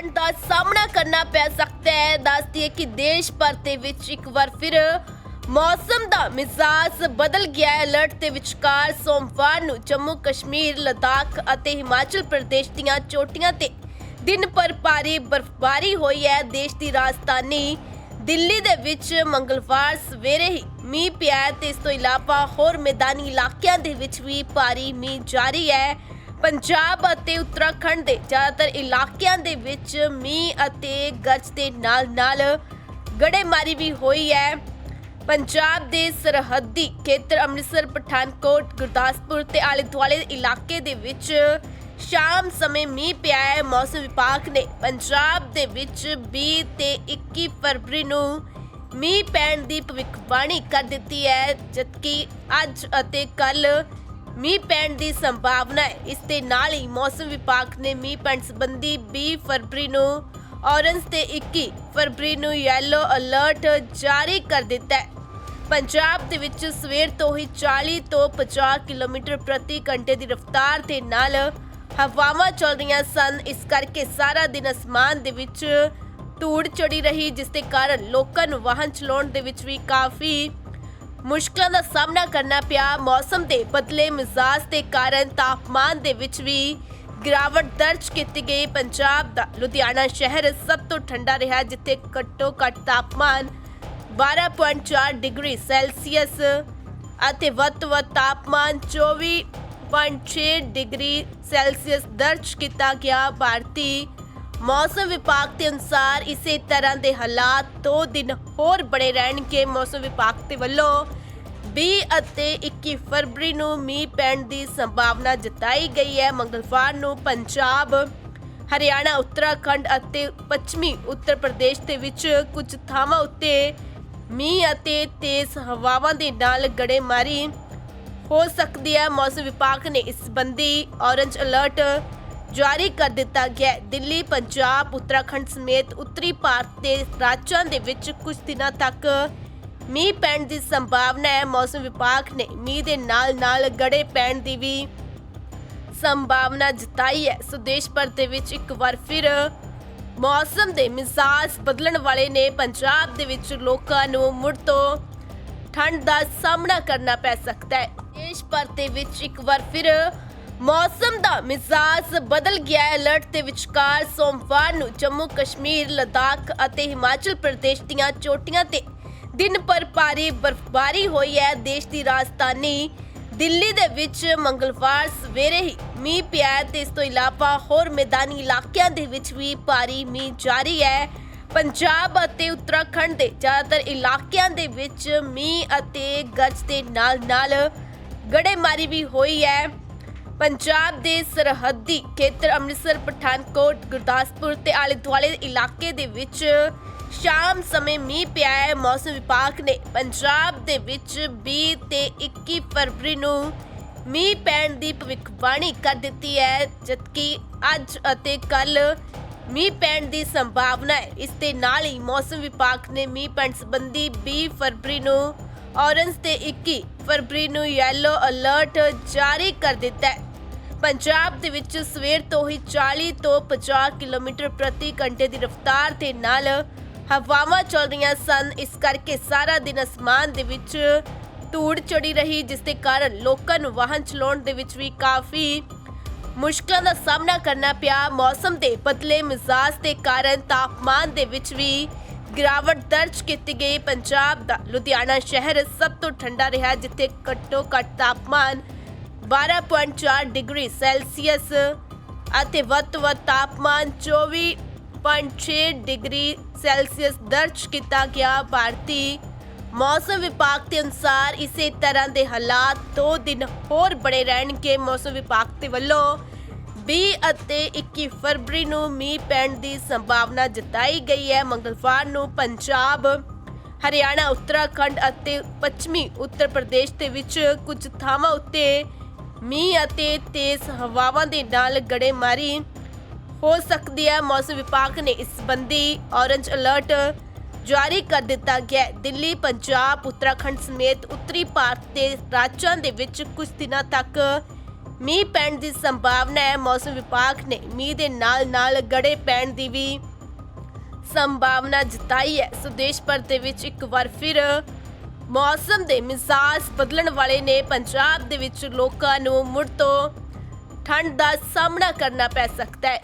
ਠੰਡ ਦਾ ਸਾਹਮਣਾ ਕਰਨਾ ਪੈ ਸਕਦਾ ਹੈ। ਦੱਸਦੀ ਹੈ ਕਿ ਦੇਸ਼ ਭਰ ਦੇ ਵਿੱਚ ਇੱਕ ਵਾਰ ਫਿਰ ਮੌਸਮ ਦਾ ਮਿਜ਼ਾਜ ਬਦਲ ਗਿਆ ਹੈ। ਅਲਰਟ ਦੇ ਵਿਚਕਾਰ ਸੋਮਵਾਰ ਨੂੰ ਜੰਮੂ ਕਸ਼ਮੀਰ, ਲਦਾਖ ਅਤੇ ਹਿਮਾਚਲ ਪ੍ਰਦੇਸ਼ ਦੀਆਂ ਚੋਟੀਆਂ ਤੇ ਦਿਨ ਭਰ ਭਾਰੀ ਬਰਫ਼ਬਾਰੀ ਹੋਈ ਹੈ। ਦੇਸ਼ ਦੀ ਰਾਜਧਾਨੀ ਦਿੱਲੀ ਦੇ ਵਿੱਚ ਮੰਗਲਵਾਰ ਸਵੇਰੇ ਹੀ ਮੀਂਹ ਪਿਆ ਤੇ ਇਸ ਤੋਂ ਇਲਾਵਾ ਹੋਰ ਮੈਦਾਨੀ ਇਲਾਕਿਆਂ ਦੇ ਵਿੱਚ ਵੀ ਭਾਰੀ ਮੀਂਹ ਜਾਰੀ ਹੈ। ਪੰਜਾਬ ਅਤੇ ਉੱਤਰਾਖੰਡ ਦੇ ਜ਼ਿਆਦਾਤਰ ਇਲਾਕਿਆਂ ਦੇ ਵਿੱਚ ਮੀਂਹ ਅਤੇ ਗਰਜ ਦੇ ਨਾਲ-ਨਾਲ ਗੜੇਮਾਰੀ ਵੀ ਹੋਈ ਹੈ। ਪੰਜਾਬ ਦੇ ਸਰਹੱਦੀ ਖੇਤਰ ਅੰਮ੍ਰਿਤਸਰ, ਪਠਾਨਕੋਟ, ਗੁਰਦਾਸਪੁਰ ਤੇ ਆਲੇ ਦੁਆਲੇ ਇਲਾਕੇ ਦੇ ਵਿੱਚ ਸ਼ਾਮ ਸਮੇਂ ਮੀਂਹ ਪਿਆ ਹੈ। ਮੌਸਮ ਵਿਭਾਗ ਨੇ ਪੰਜਾਬ ਦੇ ਵਿੱਚ 20 ਤੇ 21 ਫਰਵਰੀ ਨੂੰ ਮੀਂਹ ਪੈਣ ਦੀ ਭਵਿੱਖਬਾਣੀ ਕਰ ਦਿੱਤੀ ਹੈ, ਜਦਕਿ ਅੱਜ ਅਤੇ ਕੱਲ ਮੀਂਹ ਪੈਣ ਦੀ ਸੰਭਾਵਨਾ ਹੈ। ਇਸ ਦੇ ਨਾਲ ਹੀ ਮੌਸਮ ਵਿਭਾਗ ਨੇ ਮੀਂਹ ਪੈਣ ਸੰਬੰਧੀ 20 ਫਰਵਰੀ ਨੂੰ ਔਰੰਜ ਤੇ 21 ਫਰਵਰੀ ਨੂੰ ਯੈਲੋ ਅਲਰਟ ਜਾਰੀ ਕਰ ਦਿੱਤਾ ਹੈ। ਪੰਜਾਬ ਦੇ ਵਿੱਚ ਸਵੇਰ ਤੋਂ ਹੀ 40 ਤੋਂ 50 ਕਿਲੋਮੀਟਰ ਪ੍ਰਤੀ ਘੰਟੇ ਦੀ ਰਫ਼ਤਾਰ ਦੇ ਨਾਲ ਹਵਾਵਾਂ ਚੱਲ ਰਹੀਆਂ ਸਨ। ਇਸ ਕਰਕੇ ਸਾਰਾ ਦਿਨ ਅਸਮਾਨ ਦੇ ਵਿੱਚ ਧੂੜ ਚੜੀ ਰਹੀ, ਜਿਸ ਦੇ ਕਾਰਨ ਲੋਕਾਂ ਨੂੰ ਵਾਹਨ ਚਲਾਉਣ ਦੇ ਵਿੱਚ ਵੀ ਕਾਫੀ ਮੁਸ਼ਕਲਾਂ ਦਾ ਸਾਹਮਣਾ ਕਰਨਾ ਪਿਆ। ਮੌਸਮ ਦੇ ਬਦਲੇ ਮਿਜ਼ਾਜ ਦੇ ਕਾਰਨ ਤਾਪਮਾਨ ਦੇ ਵਿੱਚ ਵੀ ਗਿਰਾਵਟ ਦਰਜ ਕੀਤੀ ਗਈ। ਪੰਜਾਬ ਦਾ ਲੁਧਿਆਣਾ ਸ਼ਹਿਰ ਸਭ ਤੋਂ ਠੰਡਾ ਰਿਹਾ, ਜਿੱਥੇ ਘੱਟੋ ਘੱਟ ਤਾਪਮਾਨ 12.4 ਡਿਗਰੀ ਸੈਲਸੀਅਸ ਅਤੇ ਵੱਧ ਤੋਂ ਵੱਧ ਤਾਪਮਾਨ 24.6 ਡਿਗਰੀ ਸੈਲਸੀਅਸ ਦਰਜ ਕੀਤਾ ਗਿਆ। ਭਾਰਤੀ ਮੌਸਮ ਵਿਭਾਗ ਦੇ ਅਨੁਸਾਰ ਇਸੇ ਤਰ੍ਹਾਂ ਦੇ ਹਾਲਾਤ ਦੋ ਦਿਨ ਹੋਰ ਬਣੇ ਰਹਿਣਗੇ। ਮੌਸਮ ਵਿਭਾਗ ਦੇ ਵੱਲੋਂ 20 ਅਤੇ 21 ਫਰਵਰੀ ਨੂੰ ਮੀਂਹ ਪੈਣ ਦੀ ਸੰਭਾਵਨਾ ਜਤਾਈ ਗਈ ਹੈ। ਮੰਗਲਵਾਰ ਨੂੰ ਪੰਜਾਬ, ਹਰਿਆਣਾ, ਉੱਤਰਾਖੰਡ ਅਤੇ ਪੱਛਮੀ ਉੱਤਰ ਪ੍ਰਦੇਸ਼ ਦੇ ਵਿੱਚ ਕੁਝ ਥਾਵਾਂ ਉੱਤੇ ਮੀਂਹ ਅਤੇ ਤੇਜ਼ ਹਵਾਵਾਂ ਦੇ ਨਾਲ ਗੜੇਮਾਰੀ ਹੋ ਸਕਦੀ ਹੈ। ਮੌਸਮ ਵਿਭਾਗ ਨੇ ਇਸ ਸੰਬੰਧੀ ਔਰੰਜ ਅਲਰਟ ਜਾਰੀ ਕਰ ਦਿੱਤਾ ਗਿਆ ਹੈ। ਦਿੱਲੀ, ਪੰਜਾਬ, ਉੱਤਰਾਖੰਡ ਸਮੇਤ ਉੱਤਰੀ ਭਾਰਤ ਦੇ ਰਾਜਾਂ ਦੇ ਵਿੱਚ ਕੁਝ ਦਿਨਾਂ ਤੱਕ ਮੀਂਹ ਪੈਣ ਦੀ ਸੰਭਾਵਨਾ ਹੈ। ਮੌਸਮ ਵਿਭਾਗ ਨੇ ਮੀਂਹ ਦੇ ਨਾਲ-ਨਾਲ ਗੜੇ ਪੈਣ ਦੀ ਵੀ ਸੰਭਾਵਨਾ ਜਤਾਈ ਹੈ। ਸੋ ਦੇਸ਼ ਭਰ ਦੇ ਵਿੱਚ ਇੱਕ ਵਾਰ ਫਿਰ ਮੌਸਮ ਦੇ ਮਿਜ਼ਾਜ ਬਦਲਣ ਵਾਲੇ ਨੇ ਪੰਜਾਬ ਦੇ ਵਿੱਚ ਲੋਕਾਂ ਨੂੰ ਮੁੜ ਤੋਂ ਠੰਡ ਦਾ ਸਾਹਮਣਾ ਕਰਨਾ ਪੈ ਸਕਦਾ ਹੈ। ਦੇਸ਼ ਭਰ ਦੇ ਵਿੱਚ ਇੱਕ ਵਾਰ ਫਿਰ ਮੌਸਮ ਦਾ ਮਿਜ਼ਾਜ ਬਦਲ ਗਿਆ ਹੈ। ਅਲਰਟ ਦੇ ਵਿਚਕਾਰ ਸੋਮਵਾਰ ਨੂੰ ਜੰਮੂ ਕਸ਼ਮੀਰ, ਲਦਾਖ ਅਤੇ ਹਿਮਾਚਲ ਪ੍ਰਦੇਸ਼ ਦੀਆਂ ਚੋਟੀਆਂ ਤੇ ਦਿਨ ਭਰ ਭਾਰੀ ਬਰਫ਼ਬਾਰੀ ਹੋਈ ਹੈ। ਦੇਸ਼ ਦੀ ਰਾਜਧਾਨੀ ਦਿੱਲੀ ਦੇ ਵਿੱਚ ਮੰਗਲਵਾਰ ਸਵੇਰੇ ਹੀ ਮੀਂਹ ਪਿਆ ਹੈ ਤੇ ਇਸ ਤੋਂ ਇਲਾਵਾ ਹੋਰ ਮੈਦਾਨੀ ਇਲਾਕਿਆਂ ਦੇ ਵਿੱਚ ਵੀ ਭਾਰੀ ਮੀਂਹ ਜਾਰੀ ਹੈ। ਪੰਜਾਬ ਅਤੇ ਉੱਤਰਾਖੰਡ ਦੇ ਜ਼ਿਆਦਾਤਰ ਇਲਾਕਿਆਂ ਦੇ ਵਿੱਚ ਮੀਂਹ ਅਤੇ ਗਰਜ ਦੇ ਨਾਲ-ਨਾਲ ਗੜੇਮਾਰੀ ਵੀ ਹੋਈ ਹੈ। ਪੰਜਾਬ ਦੇ ਸਰਹੱਦੀ ਖੇਤਰ ਅੰਮ੍ਰਿਤਸਰ, ਪਠਾਨਕੋਟ, ਗੁਰਦਾਸਪੁਰ ਤੇ ਆਲੇ ਦੁਆਲੇ ਇਲਾਕੇ ਦੇ ਵਿੱਚ ਸ਼ਾਮ ਸਮੇਂ ਮੀਂਹ ਪਿਆ ਹੈ। ਮੌਸਮ ਵਿਭਾਗ ਨੇ ਪੰਜਾਬ ਦੇ ਵਿੱਚ 20 ਤੇ 21 ਫਰਵਰੀ ਨੂੰ ਮੀਂਹ ਪੈਣ ਦੀ ਭਵਿੱਖਬਾਣੀ ਕਰ ਦਿੱਤੀ ਹੈ, ਜਦਕਿ ਅੱਜ ਅਤੇ ਕੱਲ ਮੀਂਹ ਪੈਣ ਦੀ ਸੰਭਾਵਨਾ ਹੈ। ਇਸ ਦੇ ਨਾਲ ਹੀ ਮੌਸਮ ਵਿਭਾਗ ਨੇ ਮੀਂਹ ਪੈਣ ਸੰਬੰਧੀ 20 ਫਰਵਰੀ ਨੂੰ ਔਰੰਜ ਤੇ 21 ਫਰਵਰੀ ਨੂੰ ਯੈਲੋ ਅਲਰਟ ਜਾਰੀ ਕਰ ਦਿੱਤਾ ਹੈ। ਪੰਜਾਬ ਦੇ ਵਿੱਚ ਸਵੇਰ ਤੋਂ ਹੀ 40 ਤੋਂ 50 ਕਿਲੋਮੀਟਰ ਪ੍ਰਤੀ ਘੰਟੇ ਦੀ ਰਫ਼ਤਾਰ ਦੇ ਨਾਲ ਹਵਾਵਾਂ ਚੱਲ ਰਹੀਆਂ ਸਨ। ਇਸ ਕਰਕੇ ਸਾਰਾ ਦਿਨ ਅਸਮਾਨ ਦੇ ਵਿੱਚ ਧੂੜ ਚੜੀ ਰਹੀ, ਜਿਸ ਦੇ ਕਾਰਨ ਲੋਕਾਂ ਨੂੰ ਵਾਹਨ ਚਲਾਉਣ ਦੇ ਵਿੱਚ ਵੀ ਕਾਫੀ ਮੁਸ਼ਕਲਾਂ ਦਾ ਸਾਹਮਣਾ ਕਰਨਾ ਪਿਆ। ਮੌਸਮ ਦੇ ਬਦਲੇ ਮਿਜ਼ਾਜ ਦੇ ਕਾਰਨ ਤਾਪਮਾਨ ਦੇ ਵਿੱਚ ਵੀ ਗਿਰਾਵਟ ਦਰਜ ਕੀਤੀ ਗਈ। ਪੰਜਾਬ ਦਾ ਲੁਧਿਆਣਾ ਸ਼ਹਿਰ ਸਭ ਤੋਂ ਠੰਡਾ ਰਿਹਾ, ਜਿੱਥੇ ਘੱਟੋ ਘੱਟ ਤਾਪਮਾਨ 12.4 ਡਿਗਰੀ ਸੈਲਸੀਅਸ ਅਤੇ ਵੱਧ ਤੋਂ ਵੱਧ ਤਾਪਮਾਨ 24.6 ਡਿਗਰੀ ਸੈਲਸੀਅਸ ਦਰਜ ਕੀਤਾ ਗਿਆ। ਭਾਰਤੀ ਮੌਸਮ ਵਿਭਾਗ ਦੇ ਅਨੁਸਾਰ ਇਸੇ ਤਰ੍ਹਾਂ ਦੇ ਹਾਲਾਤ ਦੋ ਦਿਨ ਹੋਰ ਬਣੇ ਰਹਿਣਗੇ। ਮੌਸਮ ਵਿਭਾਗ ਦੇ ਵੱਲੋਂ 20 ਅਤੇ 21 ਫਰਵਰੀ ਨੂੰ ਮੀਂਹ ਪੈਣ ਦੀ ਸੰਭਾਵਨਾ ਜਤਾਈ ਗਈ ਹੈ। ਮੰਗਲਵਾਰ ਨੂੰ ਪੰਜਾਬ, ਹਰਿਆਣਾ, ਉੱਤਰਾਖੰਡ ਅਤੇ ਪੱਛਮੀ ਉੱਤਰ ਪ੍ਰਦੇਸ਼ ਦੇ ਵਿੱਚ ਕੁਝ ਥਾਵਾਂ ਉੱਤੇ ਮੀਂਹ ਅਤੇ ਤੇਜ਼ ਹਵਾਵਾਂ ਦੇ ਨਾਲ ਗੜੇਮਾਰੀ ਹੋ ਸਕਦੀ ਹੈ। ਮੌਸਮ ਵਿਭਾਗ ਨੇ ਇਸ ਸੰਬੰਧੀ ਔਰੰਜ ਅਲਰਟ ਜਾਰੀ ਕਰ ਦਿੱਤਾ ਗਿਆ ਦਿੱਲੀ, ਪੰਜਾਬ, ਉੱਤਰਾਖੰਡ ਸਮੇਤ ਉੱਤਰੀ ਭਾਰਤ ਦੇ ਰਾਜਾਂ ਦੇ ਵਿੱਚ ਕੁਝ ਦਿਨਾਂ ਤੱਕ ਮੀਂਹ ਪੈਣ ਦੀ ਸੰਭਾਵਨਾ ਹੈ। ਮੌਸਮ ਵਿਭਾਗ ਨੇ ਮੀਂਹ ਦੇ ਨਾਲ-ਨਾਲ ਗੜੇ ਪੈਣ ਦੀ ਵੀ ਸੰਭਾਵਨਾ ਜਤਾਈ ਹੈ। ਸੋ ਦੇਸ਼ ਭਰ ਦੇ ਵਿੱਚ ਇੱਕ ਵਾਰ ਫਿਰ ਮੌਸਮ ਦੇ ਮਿਜ਼ਾਜ ਬਦਲਣ ਵਾਲੇ ਨੇ ਪੰਜਾਬ ਦੇ ਵਿੱਚ ਲੋਕਾਂ ਨੂੰ ਮੁੜ ਤੋਂ ਠੰਡ ਦਾ ਸਾਹਮਣਾ ਕਰਨਾ ਪੈ ਸਕਦਾ ਹੈ।